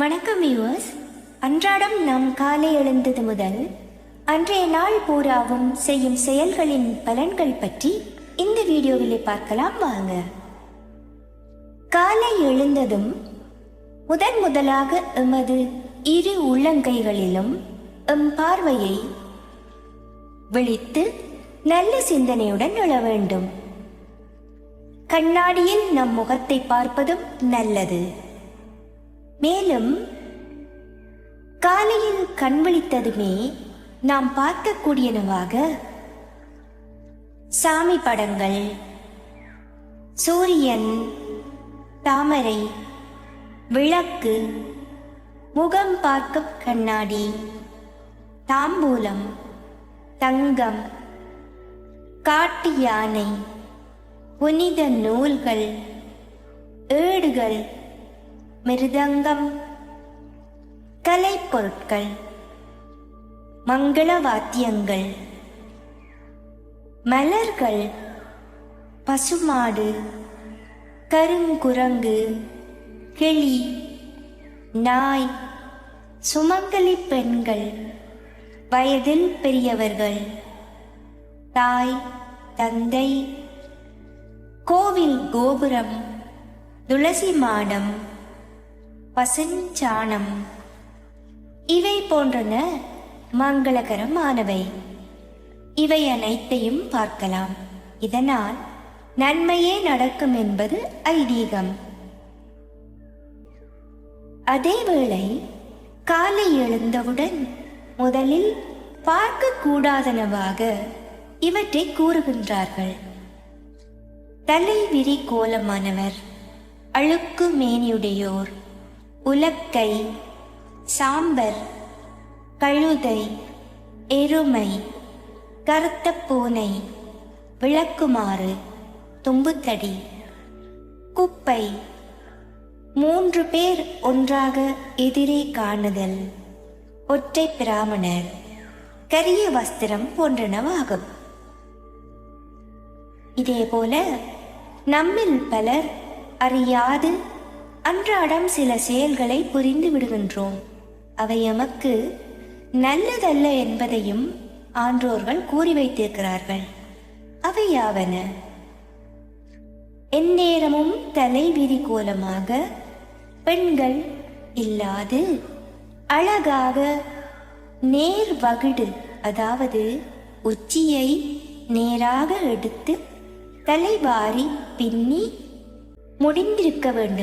வணக்கம் வியூவர்ஸ் அன்றாடம் நாம் காலை எழுந்தது முதல் அன்றைய நாள் பூராவும் செய்யும் செயல்களின் பலன்கள் பற்றி இந்த வீடியோவில் பார்க்கலாம் வாங்க. காலை எழுந்ததும் முதன் முதலாக எமது இரு உள்ளங்கைகளிலும் எம் பார்வையை விழித்து நல்ல சிந்தனையுடன் எழ வேண்டும். கண்ணாடியில் நம் முகத்தை பார்ப்பதும் நல்லது. மேலும் காலையில் கண் விழித்ததுமே நாம் பார்க்கக்கூடியனவாக சாமி படங்கள் சூரியன் தாமரை விளக்கு முகம் பார்க்கும் கண்ணாடி தாம்பூலம் தங்கம் காட்டு யானை புனித நூல்கள் ஏடுகள் மிருதங்கம். கலைப்பொருட்கள். மங்கள வாத்தியங்கள் மலர்கள். பசுமாடு. கருங்குரங்கு. கிளி. நாய். சுமங்கலி பெண்கள். வயதில் பெரியவர்கள். தாய் தந்தை. கோவில் கோபுரம். துளசி மாடம். பசுஞ்சாணம் இவை போன்றன மங்களகரமானவை. இவை அனைத்தையும் பார்க்கலாம். இதனால் நன்மையே நடக்கும் என்பது ஐதீகம். அதேவேளை காலை எழுந்தவுடன் முதலில் பார்க்கக்கூடாதனவாக இவற்றை கூறுகின்றார்கள். தலைவிரி கோலமானவர் அழுக்கு மேனியுடையோர் உலக்கை சாம்பர் கழுதை எருமை கருத்த பூனை விளக்குமாறு தும்புத்தடி குப்பை. மூன்று பேர் ஒன்றாக எதிரே காணுதல். ஒற்றை பிராமணர். கரிய வஸ்திரம் போன்றனவாகும். இதேபோல நம்மில் பலர் அறியாது அன்றாடம் சில செயல்களை புரிந்து விடுகின்றோம். அவை எமக்கு நல்லதல்ல என்பதையும் ஆன்றோர்கள் கூறி வைத்திருக்கிறார்கள். அவை யாவன? எந்நேரமும் தலைவிதி கோலமாக பெண்கள் இல்லாது அழகாக நேர் வகிடு அதாவது உச்சியை நேராக எடுத்து தலைவாரி பின்னி முடிந்திருக்க வேண்டும்.